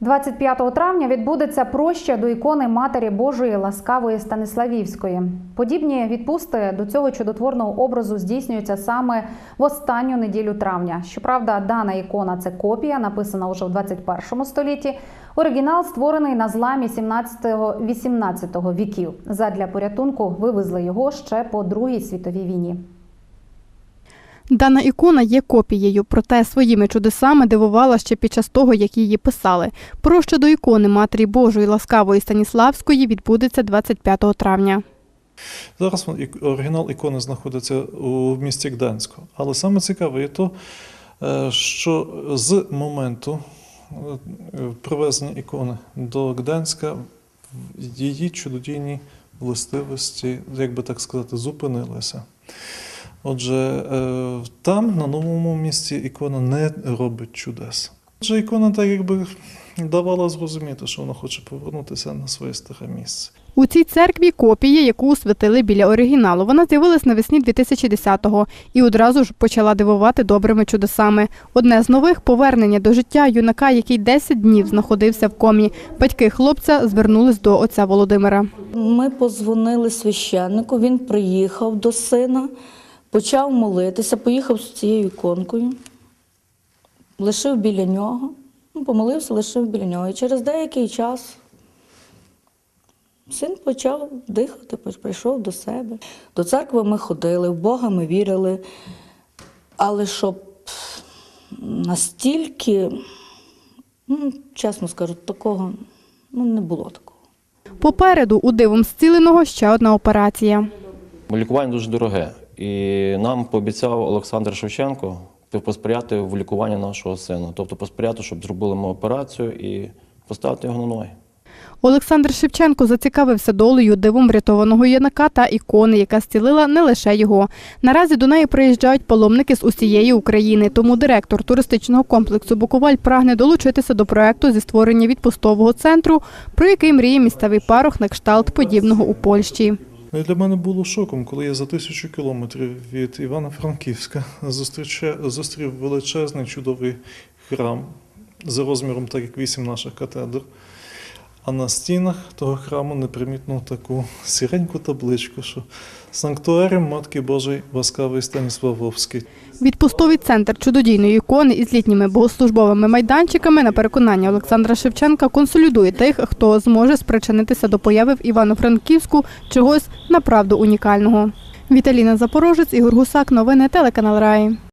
25 травня відбудеться проща до ікони Матері Божої Ласкавої Станиславівської. Подібні відпусти до цього чудотворного образу здійснюються саме в останню неділю травня. Щоправда, дана ікона це копія, написана уже в 21 столітті. Оригінал створений на зламі 17-18 віків. Задля порятунку вивезли його ще по Другій світовій війні. Дана ікона є копією, проте своїми чудесами дивувала ще під час того, як її писали. Проща до ікони Матері Божої Ласкавої Станіславської відбудеться 25 травня. Зараз оригінал ікони знаходиться у місті Гданську. Але саме цікаве є то, е, що з моменту е, привезення ікони до Гданська її чудодійні властивості, як би так сказати, зупинилися. Отже, е, там, на новому місці, ікона не робить чудес. Отже, ікона так якби давала зрозуміти, що вона хоче повернутися на своє старе місце. У цій церкві копія, яку освятили біля оригіналу. Вона з'явилась навесні 2010-го і одразу ж почала дивувати добрими чудесами. Одне з нових повернення до життя юнака, який 10 днів знаходився в комі. Батьки хлопця звернулись до отця Володимира. Ми позвонили священнику, він приїхав до сина, почав молитися, поїхав з цією іконкою, лишив біля нього, ну, помолився, лишив біля нього. І через деякий час син почав дихати, прийшов до себе. До церкви ми ходили, в Бога ми вірили, але щоб настільки, ну, чесно скажу, такого ну, не було такого. Попереду у дивом зціленого ще одна операція. Лікування дуже дороге, і нам пообіцяв Олександр Шевченко посприяти в лікуванні нашого сина, тобто посприяти, щоб зробили ми операцію і поставити його на ноги. Олександр Шевченко зацікавився долею дивом врятованого юнака та ікони, яка зцілила не лише його. Наразі до неї приїжджають паломники з усієї України. Тому директор туристичного комплексу Буковаль прагне долучитися до проекту зі створення відпустового центру, про який мріє місцевий парох на кшталт подібного у Польщі. Ну, для мене було шоком, коли я за тисячу кілометрів від Івано-Франківська зустрів величезний чудовий храм за розміром, так як вісім наших катедр. А на стінах того храму непримітну таку сіреньку табличку, що Санктуаріум Матки Божої Ласкавий Станіславовський. Відпустовий центр чудодійної ікони із літніми богослужбовими майданчиками на переконання Олександра Шевченка консолідує тих, хто зможе спричинитися до появи в Івано-Франківську чогось направду унікального. Віталіна Запорожець, Ігор Гусак, новини телеканал Раї.